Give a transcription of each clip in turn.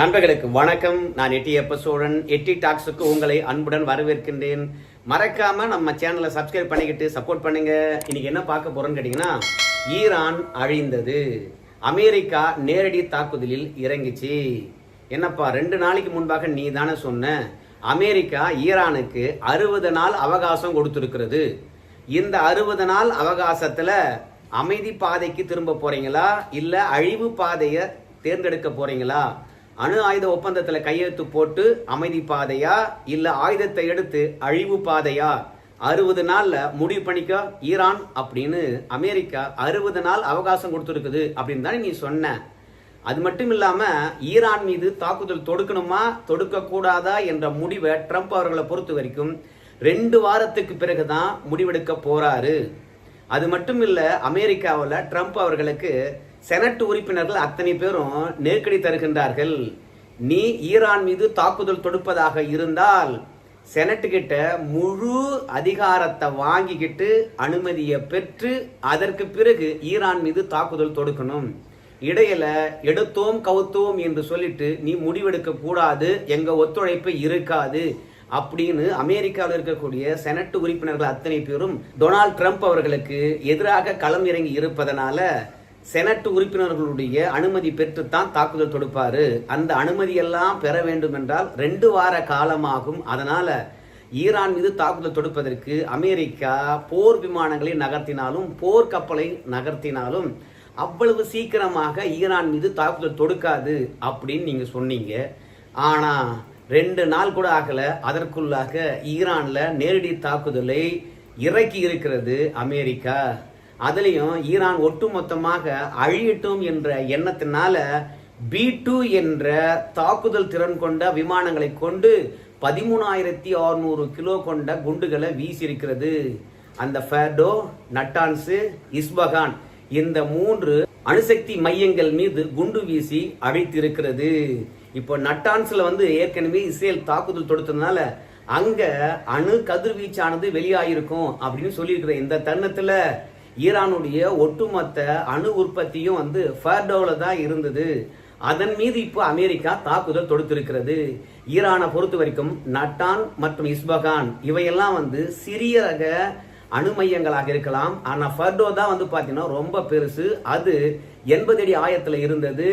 நண்பர்களுக்கு வணக்கம். நான் எட்டி எப்ப சோழன். எட்டி டாக்ஸுக்கு உங்களை அன்புடன் வரவேற்கின்றேன். மறக்காம நம்ம சேனலை சப்ஸ்கிரைப் பண்ணிக்கிட்டு சப்போர்ட் பண்ணுங்க. இன்னைக்கு என்ன பார்க்க போறோம்னு கேட்டீங்கன்னா ஈரான் அழிந்தது. அமெரிக்கா நேரடி தாக்குதலில் இறங்கிச்சு. என்னப்பா ரெண்டு நாளைக்கு முன்பாக நீ தானே சொன்ன? அமெரிக்கா ஈரானுக்கு அறுபது நாள் அவகாசம் கொடுத்துருக்கிறது. இந்த அறுபது நாள் அவகாசத்தில் அமைதி பாதைக்கு திரும்ப போறீங்களா? இல்லை அழிவு பாதையை தேர்ந்தெடுக்க போறீங்களா? அணு ஆயுத ஒப்பந்தத்தில் கையெழுத்து போட்டு அமைதி பாதையா இல்லை ஆயுதத்தை எடுத்து அழிவு பாதையா? அறுபது நாளில் முடிவு பண்ணிக்க ஈரான் அப்படின்னு அமெரிக்கா அறுபது நாள் அவகாசம் கொடுத்துருக்குது அப்படின்னு தானே நீ சொன்ன. அது மட்டும் இல்லாமல் ஈரான் மீது தாக்குதல் தொடுக்கணுமா தொடுக்கக்கூடாதா என்ற முடிவை ட்ரம்ப் அவர்களை பொறுத்த வரைக்கும் ரெண்டு வாரத்துக்கு பிறகு தான் முடிவெடுக்க போகிறாரு அது மட்டும் இல்லை அமெரிக்காவில் ட்ரம்ப் அவர்களுக்கு செனட் உறுப்பினர்கள் அத்தனை பேரும் நெருக்கடி தருகின்றார்கள். நீ ஈரான் மீது தாக்குதல் தொடுப்பதாக இருந்தால் செனட்டுக்கிட்ட கிட்ட முழு அதிகாரத்தை வாங்கிக்கிட்டு அனுமதியை பெற்று அதற்கு பிறகு ஈரான் மீது தாக்குதல் தொடுக்கணும். இடையில எடுத்தோம் கவுத்தோம் என்று சொல்லிட்டு நீ முடிவெடுக்க கூடாது எங்க ஒத்துழைப்பு இருக்காது அப்படின்னு அமெரிக்காவில் இருக்கக்கூடிய செனட் உறுப்பினர்கள் அத்தனை பேரும் டொனால்ட் ட்ரம்ப் அவர்களுக்கு எதிராக களம் இறங்கி இருப்பதனால செனட் உறுப்பினர்களுடைய அனுமதி பெற்றுத்தான் தாக்குதல் தொடுப்பார். அந்த அனுமதியெல்லாம் பெற வேண்டும் என்றால் ரெண்டு வார காலமாகும். அதனால் ஈரான் மீது தாக்குதல் தொடுப்பதற்கு அமெரிக்கா போர் விமானங்களை நகர்த்தினாலும் போர் கப்பலை நகர்த்தினாலும் அவ்வளவு சீக்கிரமாக ஈரான் மீது தாக்குதல் தொடுக்காது அப்படின்னு நீங்கள் சொன்னீங்க. ஆனால் ரெண்டு நாள் கூட ஆகலை. அதற்குள்ளாக ஈரானில் நேரடி தாக்குதலை இறக்கி இருக்கிறது அமெரிக்கா. அதுலேயும் ஈரான் ஒட்டுமொத்தமாக அழியட்டும் என்ற எண்ணத்தினால பி டூ என்ற தாக்குதல் திறன் கொண்ட விமானங்களை கொண்டு பதிமூணாயிரத்தி அறுநூறு கிலோ கொண்ட குண்டுகளை வீசியிருக்கிறது. அந்த ஃபேர்டோ நட்டான்ஸு இஸ்பகான் இந்த மூன்று அணுசக்தி மையங்கள் மீது குண்டு வீசி அழித்திருக்கிறது. இப்போ நட்டான்ஸில் வந்து ஏற்கனவே இஸ்ரேல் தாக்குதல் தொடுத்ததுனால அங்கே அணு கதிர்வீச்சானது வெளியாயிருக்கும் அப்படின்னு சொல்லியிருக்கிற இந்த தருணத்தில் ஈரானுடைய ஒட்டுமொத்த அணு உற்பத்தியும் வந்து ஃபேர்டோவில் தான் இருந்தது. அதன் மீது இப்போ அமெரிக்கா தாக்குதல் தொடுத்திருக்கிறது. ஈரானை பொறுத்த வரைக்கும் நட்டான் மற்றும் இஸ்பகான் இவையெல்லாம் வந்து சிறிய ரக அணு மையங்களாக இருக்கலாம். ஆனால் ஃபர்டோ தான் வந்து பார்த்தீங்கன்னா ரொம்ப பெருசு. அது எண்பது அடி ஆயத்தில் இருந்தது.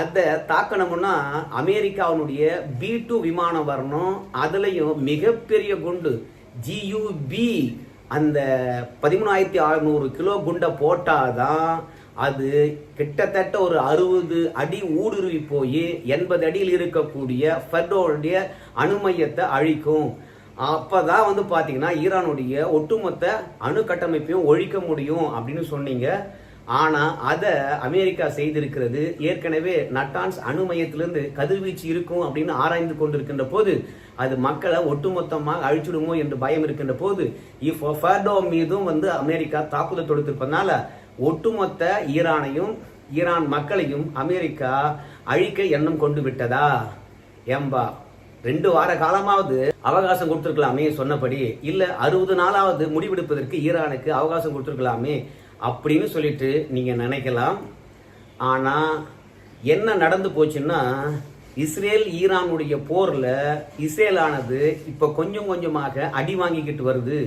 அதை தாக்கணும்னா அமெரிக்காவினுடைய பி டூ விமானம் வரணும். அதுலேயும் மிகப்பெரிய குண்டு ஜியூபி அந்த பதிமூணாயிரத்தி அறுநூறு கிலோ குண்டை போட்டாதான் அது கிட்டத்தட்ட ஒரு அறுபது அடி ஊடுருவி போய் எண்பது அடியில் இருக்கக்கூடிய ஃபெர்டோடைய அணுமையத்தை அழிக்கும். அப்போ தான் வந்து பார்த்தீங்கன்னா ஈரானுடைய ஒட்டுமொத்த அணு கட்டமைப்பையும் ஒழிக்க முடியும் அப்படின்னு சொன்னீங்க. ஆனால் அதை அமெரிக்கா செய்திருக்கிறது. ஏற்கனவே நட்டான்ஸ் அணு மையத்திலிருந்து கதிர்வீச்சு இருக்கும் அப்படின்னு ஆராய்ந்து கொண்டிருக்கின்ற போது அது மக்களை ஒட்டுமொத்தமாக அழிச்சுடுமோ என்று பயம் இருக்கின்ற போது இப்போ ஃபர்டோ மீதும் வந்து அமெரிக்கா தாக்குதல் தொடுத்திருப்பதனால ஒட்டுமொத்த ஈரானையும் ஈரான் மக்களையும் அமெரிக்கா அழிக்க எண்ணம் கொண்டு விட்டதா? ஏம்பா ரெண்டு வார காலமாவது அவகாசம் கொடுத்துருக்கலாமே சொன்னபடி இல்ல அறுபது நாளாவது முடிவெடுப்பதற்கு ஈரானுக்கு அவகாசம் கொடுத்துருக்கலாமே அப்படின்னு சொல்லிட்டு நீங்கள் நினைக்கலாம். ஆனால் என்ன நடந்து போச்சுன்னா இஸ்ரேல் ஈரானுடைய போரில் இஸ்ரேலானது இப்போ கொஞ்சம் கொஞ்சமாக அடி வாங்கிக்கிட்டு வருது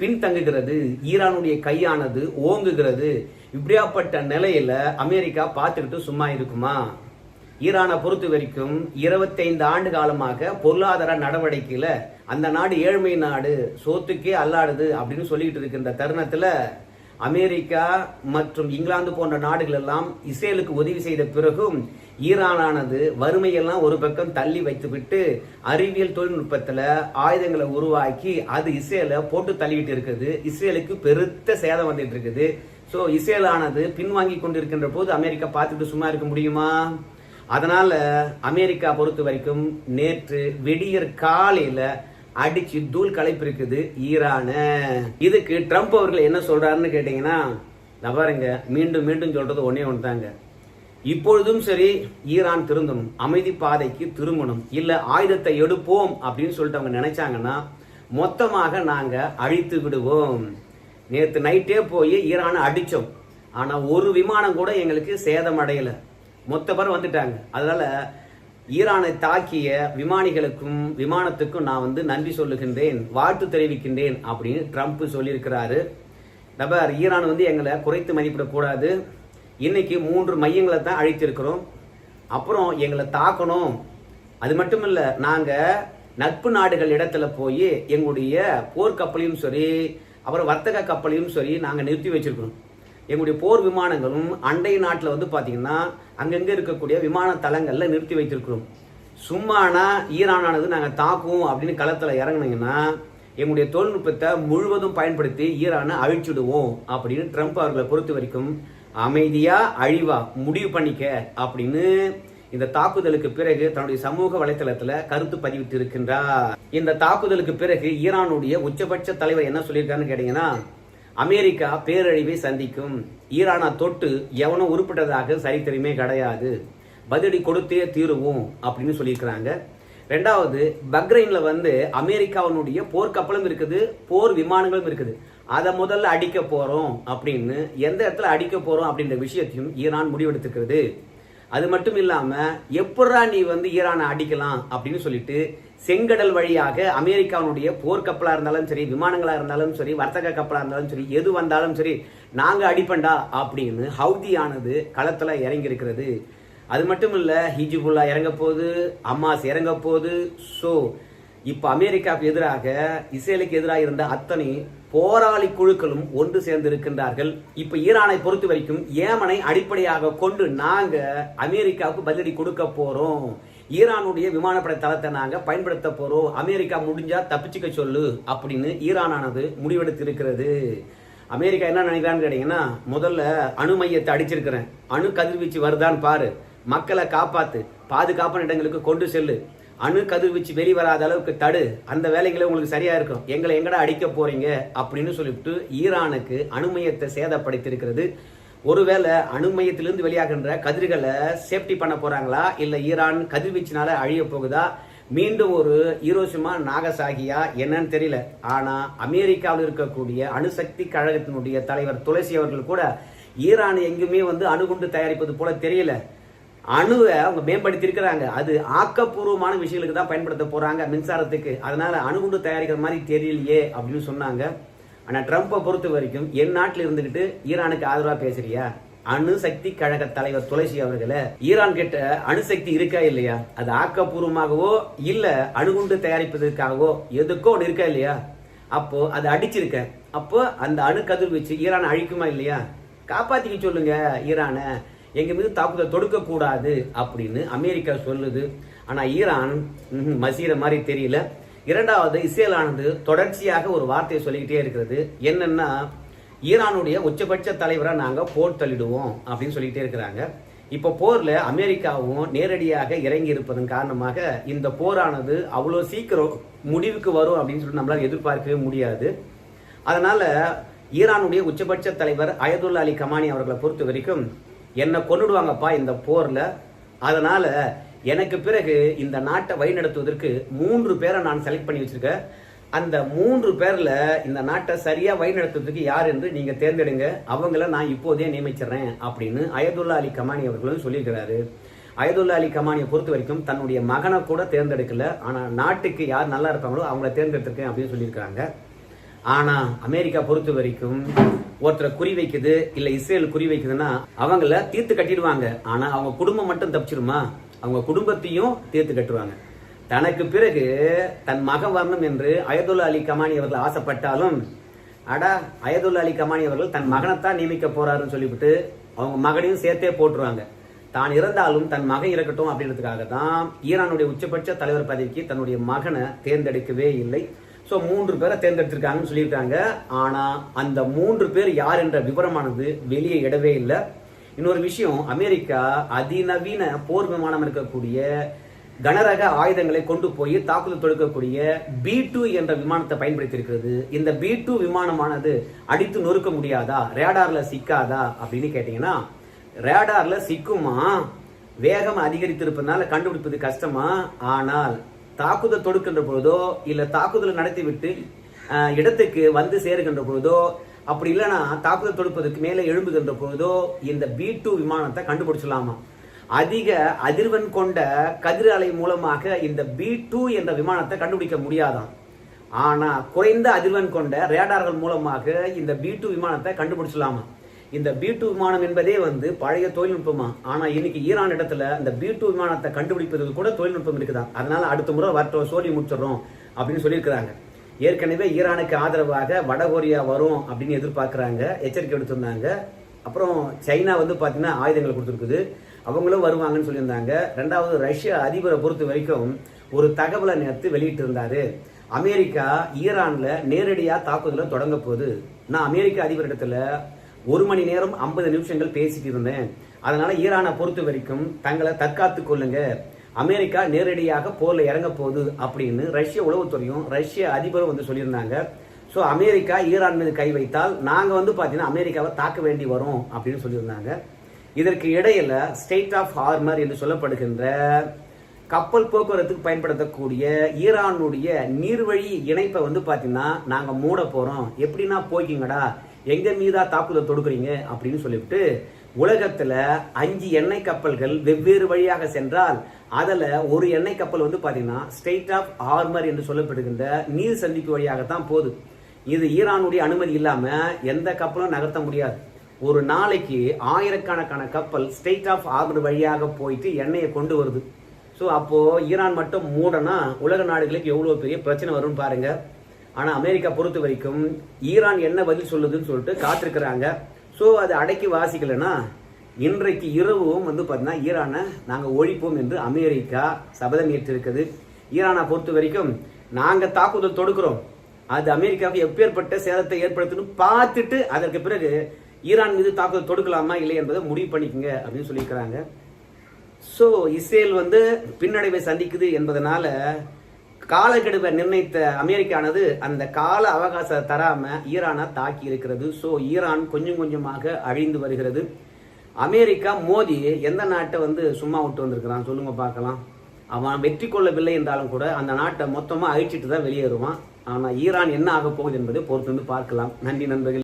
பின்தங்குகிறது ஈரானுடைய கையானது ஓங்குகிறது. இப்படியாப்பட்ட நிலையில் அமெரிக்கா பார்த்துக்கிட்டு சும்மா இருக்குமா? ஈரானை பொறுத்த வரைக்கும் இருபத்தைந்து ஆண்டு காலமாக பொருளாதார நடவடிக்கையில் அந்த நாடு ஏழ்மை நாடு சோத்துக்கே அல்லாடுது அப்படின்னு சொல்லிக்கிட்டு இருக்கின்ற தருணத்தில் அமெரிக்கா மற்றும் இங்கிலாந்து போன்ற நாடுகள் எல்லாம் இஸ்ரேலுக்கு உதவி செய்த பிறகும் ஈரானானது வறுமையெல்லாம் ஒரு பக்கம் தள்ளி வைத்துவிட்டு அறிவியல் தொழில்நுட்பத்தில் ஆயுதங்களை உருவாக்கி அது இஸ்ரேலை போட்டு தள்ளிவிட்டு இருக்குது. இஸ்ரேலுக்கு பெருத்த சேதம் வந்துட்டு இருக்குது. ஸோ இஸ்ரேலானது பின்வாங்கி கொண்டிருக்கின்ற போது அமெரிக்கா பார்த்துட்டு சும்மா இருக்க முடியுமா? அதனால அமெரிக்கா பொறுத்த வரைக்கும் நேற்று விடியற் காலையில் அடிச்சு தூள் கலைப்பு இருக்குது ஈரான. இதுக்கு ட்ரம்ப் அவர்கள் என்ன சொல்றாருன்னு கேட்டீங்கன்னா நான் பாருங்க மீண்டும் மீண்டும் சொல்றது ஒன்னே ஒன்று தாங்க இப்பொழுதும் சரி ஈரான் திருந்தணும் அமைதி பாதைக்கு திரும்பணும் இல்லை ஆயுதத்தை எடுப்போம் அப்படின்னு சொல்லிட்டு அவங்க நினைச்சாங்கன்னா மொத்தமாக நாங்கள் அழித்து விடுவோம். நேற்று நைட்டே போய் ஈரானை அடித்தோம் ஆனால் ஒரு விமானம் கூட எங்களுக்கு சேதம் அடையலை. மொத்த பேர் வந்துட்டாங்க. அதனால ஈரானை தாக்கிய விமானிகளுக்கும் விமானத்துக்கும் நான் வந்து நன்றி சொல்லுகின்றேன் வாழ்த்து தெரிவிக்கின்றேன் அப்படின்னு ட்ரம்ப் சொல்லியிருக்கிறாரு. நபர் ஈரான் வந்து எங்களை குறைத்து மதிப்பிடக்கூடாது. இன்னைக்கு மூன்று மையங்களை தான் அழித்திருக்கிறோம். அப்புறம் எங்களை தாக்கணும். அது மட்டும் இல்லை நாங்கள் நட்பு நாடுகள் இடத்துல போய் எங்களுடைய போர்க்கப்பலையும் சரி அப்புறம் வர்த்தக கப்பலையும் சரி நாங்கள் நிறுத்தி வச்சிருக்கிறோம். எங்களுடைய போர் விமானங்களும் அண்டை நாட்டில் வந்து பார்த்தீங்கன்னா அங்கங்கே இருக்கக்கூடிய விமான தளங்களில் நிறுத்தி வைத்திருக்கிறோம். சும்மானா ஈரானானது நாங்கள் தாக்குவோம் அப்படின்னு களத்தில் இறங்கினீங்கன்னா எங்களுடைய தொழில்நுட்பத்தை முழுவதும் பயன்படுத்தி ஈரானை அழிச்சுடுவோம் அப்படின்னு ட்ரம்ப் அவர்களை பொறுத்த வரைக்கும் அமைதியாக அழிவா முடிவு பண்ணிக்க அப்படின்னு இந்த தாக்குதலுக்கு பிறகு தன்னுடைய சமூக வலைதளத்தில் கருத்து பதிவிட்டு இருக்கின்றார் இந்த தாக்குதலுக்கு பிறகு ஈரானுடைய உச்சபட்ச தலைவர் என்ன சொல்லியிருக்காருன்னு கேட்டீங்கன்னா அமெரிக்கா பேரழிவை சந்திக்கும் ஈரானா தொட்டு எவனும் உருப்பிட்டதாக சரித்திரமே கிடையாது. பதிலடி கொடுத்தே தீருவோம் அப்படின்னு சொல்லியிருக்கிறாங்க. ரெண்டாவது பக்ரைனில் வந்து அமெரிக்காவினுடைய போர்க்கப்பலும் இருக்குது போர் விமானங்களும் இருக்குது. அதை முதல்ல அடிக்க போகிறோம் அப்படின்னு எந்த இடத்துல அடிக்க போகிறோம் அப்படின்ற விஷயத்தையும் ஈரான் முடிவெடுத்துக்கிறது அது மட்டும் இல்லாமல் எப்படா நீ வந்து ஈரானை அடிக்கலாம் அப்படின்னு சொல்லிட்டு செங்கடல் வழியாக அமெரிக்காவுடைய போர்க்கப்பலாக இருந்தாலும் சரி விமானங்களாக இருந்தாலும் சரி வர்த்தக கப்பலாக இருந்தாலும் சரி எது வந்தாலும் சரி நாங்கள் அடிப்பண்டா அப்படின்னு ஹவுதியானது களத்தில் இறங்கியிருக்கிறது. அது மட்டும் இல்லை ஹிஜிபுல்லா இறங்க போகுது அம்மாஸ் இறங்க போகுது. ஸோ இப்ப அமெரிக்காவுக்கு எதிராக இஸ்ரேலுக்கு எதிராக இருந்த அத்தனை போராளி குழுக்களும் ஒன்று சேர்ந்து இருக்கின்றார்கள் இப்ப ஈரானை பொறுத்த வரைக்கும் ஏமனை அடிப்படையாக கொண்டு நாங்க அமெரிக்காவுக்கு பதிலடி கொடுக்க போறோம். ஈரானுடைய விமானப்படை தளத்தை நாங்க பயன்படுத்த போறோம். அமெரிக்கா முடிஞ்சா தப்பிச்சுக்க சொல்லு அப்படின்னு ஈரானானது முடிவெடுத்து இருக்கிறது அமெரிக்கா என்ன நினைக்கிறான்னு கேட்டீங்கன்னா முதல்ல அணு மையத்தை அடிச்சிருக்கிறேன். அணு கதிர்வீச்சு வருதான்னு பாரு. மக்களை காப்பாத்து. பாதுகாப்பான இடங்களுக்கு கொண்டு செல்லு. அணு கதிர்வீச்சு வெளிவராத அளவுக்கு தடு. அந்த வேலைகளை உங்களுக்கு சரியா இருக்கும். எங்களை எங்கடா அடிக்க போறீங்க? அப்படின்னு சொல்லிவிட்டு ஈரானுக்கு அணுமையத்தை சேதப்படுத்தியிருக்கிறது. ஒருவேளை அணுமையத்திலிருந்து வெளியாகின்ற கதிர்களை சேஃப்டி பண்ண போறாங்களா? இல்ல ஈரான் கதிர்வீச்சினால அழிய போகுதா? மீண்டும் ஒரு ஈரோசிமா நாகசாகியா என்னன்னு தெரியல. ஆனா அமெரிக்காவில் இருக்கக்கூடிய அணுசக்தி கழகத்தினுடைய தலைவர் துளசி அவர்கள் கூட ஈரான் எங்குமே வந்து அணுகுண்டு தயாரிப்பது போல தெரியல. அணுவை அவங்க மேம்படுத்தியிருக்கிறாங்க. அது ஆக்கப்பூர்வமான விஷயங்களுக்கு தான் பயன்படுத்த போகிறாங்க மின்சாரத்துக்கு. அதனால் அணுகுண்டு தயாரிக்கிற மாதிரி தெரியலையே அப்படின்னு சொன்னாங்க. ஆனால் ட்ரம்ப்பை பொறுத்த வரைக்கும் என் நாட்டில் இருந்துக்கிட்டு ஈரானுக்கு ஆதரவாக பேசுறியா? அணுசக்தி கழக தலைவர் துளசி அவர்களே ஈரான் கிட்ட அணுசக்தி இருக்கா இல்லையா? அது ஆக்கப்பூர்வமாகவோ இல்லை அணுகுண்டு தயாரிப்பதற்காகவோ எதுக்கோ ஒன்று இருக்கா இல்லையா? அப்போ அது அடிச்சிருக்க. அப்போ அந்த அணு கதிர்வீச்சு ஈரானை அழிக்குமா இல்லையா? காப்பாத்திக்க சொல்லுங்க ஈரானை. எங்கள் மீது தாக்குதல் தொடுக்கக்கூடாது அப்படின்னு அமெரிக்கா சொல்லுது. ஆனால் ஈரான் மசீர மாதிரி தெரியல. இரண்டாவது இஸ்ரேலானது தொடர்ச்சியாக ஒரு வார்த்தையை சொல்லிக்கிட்டே இருக்கிறது. என்னென்னா ஈரானுடைய உச்சபட்ச தலைவராக நாங்கள் போர் தள்ளிடுவோம் அப்படின்னு சொல்லிக்கிட்டே இருக்கிறாங்க. இப்போ போரில் அமெரிக்காவும் நேரடியாக இறங்கி இருப்பதன் காரணமாக இந்த போரானது அவ்வளோ சீக்கிரம் முடிவுக்கு வரும் அப்படின்னு சொல்லி நம்மளால் எதிர்பார்க்கவே முடியாது. அதனால் ஈரானுடைய உச்சபட்ச தலைவர் அயதுல்லா அலி கமானி அவர்களை பொறுத்த வரைக்கும் என்னை கொண்டுடுவாங்கப்பா இந்த போரில். அதனால் எனக்கு பிறகு இந்த நாட்டை வழிநடத்துவதற்கு மூன்று பேரை நான் செலக்ட் பண்ணி வச்சிருக்கேன். அந்த மூன்று பேரில் இந்த நாட்டை சரியாக வழிநடத்துவதற்கு யார் என்று நீங்கள் தேர்ந்தெடுங்க. அவங்கள நான் இப்போதே நியமிச்சிடுறேன் அப்படின்னு அயதுல்லா அலி கமானி அவர்களும் சொல்லியிருக்கிறாரு. அயதுல்லா அலி கமானியை பொறுத்த வரைக்கும் தன்னுடைய மகனை கூட தேர்ந்தெடுக்கல. ஆனால் நாட்டுக்கு யார் நல்லா இருப்பாங்களோ அவங்கள தேர்ந்தெடுத்திருக்கேன் அப்படின்னு சொல்லியிருக்காங்க ஆனால் அமெரிக்கா பொறுத்த வரைக்கும் ஒருத்தரை குறி வைக்குது இல்ல இஸ்ரேல் குறி வைக்குதுன்னா அவங்கள தீர்த்து கட்டிடுவாங்க. ஆனா அவங்க குடும்பம் மட்டும் தப்பிச்சிருமா? அவங்க குடும்பத்தையும் தீர்த்து கட்டுவாங்க. தனக்கு பிறகு தன் மகன் வரணும் என்று அயதுல்லா அலி கமானி அவர்கள் ஆசைப்பட்டாலும் அடா அயதுல்லா அலி கமானி அவர்கள் தன் மகனைத்தான் நியமிக்க போறாருன்னு சொல்லிவிட்டு அவங்க மகனையும் சேர்த்தே போட்டுருவாங்க. தான் இறந்தாலும் தன் மகன் இறக்கட்டும் அப்படின்றதுக்காக தான் ஈரானுடைய உச்சபட்ச தலைவர் பதவிக்கு தன்னுடைய மகனை தேர்ந்தெடுக்கவே இல்லை. ஸோ மூன்று பேரை தேர்ந்தெடுத்திருக்காங்கன்னு சொல்லியிருக்காங்க. ஆனால் அந்த மூன்று பேர் யார் என்ற விவரமானது வெளியே இடவே இல்லை. இன்னொரு விஷயம் அமெரிக்கா அதிநவீன போர் விமானம் இருக்கக்கூடிய கனரக ஆயுதங்களை கொண்டு போய் தாக்குதல் தொடுக்கக்கூடிய பி டூ என்ற விமானத்தை பயன்படுத்தியிருக்கிறது. இந்த பி டூ விமானமானது அடித்து நொறுக்க முடியாதா? ரேடாரில் சிக்காதா? அப்படின்னு கேட்டீங்கன்னா ரேடாரில் சிக்குமா? வேகம் அதிகரித்திருப்பதனால கண்டுபிடிப்பது கஷ்டமா? ஆனால் தாக்குதல் தொடுக்கின்ற பொழுதோ இல்ல தாக்குதல் நடத்திவிட்டு இடத்துக்கு வந்து சேருகின்ற பொழுதோ அப்படி இல்லைன்னா தாக்குதல் தொடுப்பதற்கு மேலே எழும்புகின்ற பொழுதோ இந்த பி டூ விமானத்தை கண்டுபிடிச்சலாமா அதிக அதிர்வெண் கொண்ட கதிர் அலை மூலமாக இந்த பி டூ என்ற விமானத்தை கண்டுபிடிக்க முடியாதாம் ஆனா குறைந்த அதிர்வெண் கொண்ட ரேடார்கள் மூலமாக இந்த பி டூ விமானத்தை கண்டுபிடிச்சலாமா இந்த பி டூ விமானம் என்பதே வந்து பழைய தொழில்நுட்பமா? ஆனா இன்னைக்கு ஈரான் இடத்துல இந்த பி டூ விமானத்தை கண்டுபிடிப்பதற்கு கூட தொழில்நுட்பம் இருக்குதான். அதனால அடுத்த முறை வரட்டோ சோழி முடிச்சிடறோம் அப்படின்னு சொல்லியிருக்கிறாங்க. ஏற்கனவே ஈரானுக்கு ஆதரவாக வடகொரியா வரும் அப்படின்னு எதிர்பார்க்குறாங்க. எச்சரிக்கை விடுத்திருந்தாங்க. அப்புறம் சைனா வந்து பார்த்தீங்கன்னா ஆயுதங்கள் கொடுத்துருக்குது. அவங்களும் வருவாங்கன்னு சொல்லியிருந்தாங்க. ரெண்டாவது ரஷ்ய அதிபரை பொறுத்த வரைக்கும் ஒரு தகவலை நேற்று வெளியிட்டு இருந்தாரு அமெரிக்கா ஈரானில் நேரடியாக தாக்குதலை தொடங்க போகுது. நான் அமெரிக்க அதிபரிடத்துல ஒரு மணி நேரம் ஐம்பது நிமிஷங்கள் பேசிட்டு இருந்தேன். அதனால ஈரானை பொறுத்த வரைக்கும் தங்களை தற்காத்து கொள்ளுங்க. அமெரிக்கா நேரடியாக போர்ல இறங்க போகுது அப்படின்னு ரஷ்ய உளவுத்துறையும் ரஷ்ய அதிபரும் வந்து சொல்லியிருந்தாங்க. ஸோ அமெரிக்கா ஈரான் மீது கை வைத்தால் நாங்கள் வந்து பார்த்தீங்கன்னா அமெரிக்காவை தாக்க வேண்டி வரும் அப்படின்னு சொல்லியிருந்தாங்க. இதற்கு இடையில ஸ்டேட் ஆஃப் ஹார்மர் என்று சொல்லப்படுகின்ற கப்பல் போக்குவரத்துக்கு பயன்படுத்தக்கூடிய ஈரானுடைய நீர்வழி இணைப்பை வந்து பார்த்தீங்கன்னா நாங்கள் மூட போகிறோம் எப்படின்னா போய்க்கிங்கடா. எங்க மீதா தாக்குதல் தொடுக்குறீங்க? அப்படின்னு சொல்லிவிட்டு உலகத்துல அஞ்சு எண்ணெய் கப்பல்கள் வெவ்வேறு வழியாக சென்றால் அதில் ஒரு எண்ணெய் கப்பல் வந்து பார்த்தீங்கன்னா ஸ்டேட் ஆஃப் ஆர்மர் என்று சொல்லப்படுகின்ற நீர் சந்திப்பு வழியாகத்தான் போகுது. இது ஈரானுடைய அனுமதி இல்லாமல் எந்த கப்பலும் நகர்த்த முடியாது. ஒரு நாளைக்கு ஆயிரக்கணக்கான கப்பல் ஸ்டேட் ஆஃப் ஆர்மர் வழியாக போயிட்டு எண்ணெயை கொண்டு வருது. ஸோ அப்போது ஈரான் மட்டும் மூடனா உலக நாடுகளுக்கு எவ்வளோ பெரிய பிரச்சனை வரும்னு பாருங்கள் ஆனால் அமெரிக்கா பொறுத்த வரைக்கும் ஈரான் என்ன பதில் சொல்லுதுன்னு சொல்லிட்டு காத்திருக்கிறாங்க. ஸோ அது அடக்கி வாசிக்கலைன்னா இன்றைக்கு இரவும் வந்து பார்த்தீங்கன்னா ஈரானை நாங்கள் ஒழிப்போம் என்று அமெரிக்கா சபதம் ஏற்றிருக்குது. ஈரானை பொறுத்த வரைக்கும் நாங்கள் தாக்குதல் தொடுக்கிறோம். அது அமெரிக்காவுக்கு எப்பேற்பட்ட சேதத்தை ஏற்படுத்தணும் பார்த்துட்டு அதற்கு பிறகு ஈரான் மீது தாக்குதல் தொடுக்கலாமா இல்லை என்பதை முடிவு பண்ணிக்கோங்க அப்படின்னு சொல்லியிருக்கிறாங்க. ஸோ இஸ்ரேல் வந்து பின்னடைவை சந்திக்குது என்பதனால காலக்கெடுவை நிர்ணயித்த அமெரிக்கானது அந்த கால அவகாசத்தை தராம ஈரானை தாக்கி இருக்கிறது. ஸோ ஈரான் கொஞ்சம் கொஞ்சமாக அழிந்து வருகிறது. அமெரிக்கா மோடி எந்த நாட்டை வந்து சும்மா விட்டு வந்திருக்கிறான் சொல்லுங்க பார்க்கலாம். அவன் வெற்றி கொள்ளவில்லை என்றாலும் கூட அந்த நாட்டை மொத்தமாக அழிச்சிட்டு தான் வெளியேறுவான். ஆனால் ஈரான் என்ன ஆக போகுது என்பதை பொறுத்து வந்து பார்க்கலாம். நன்றி நண்பர்கள்.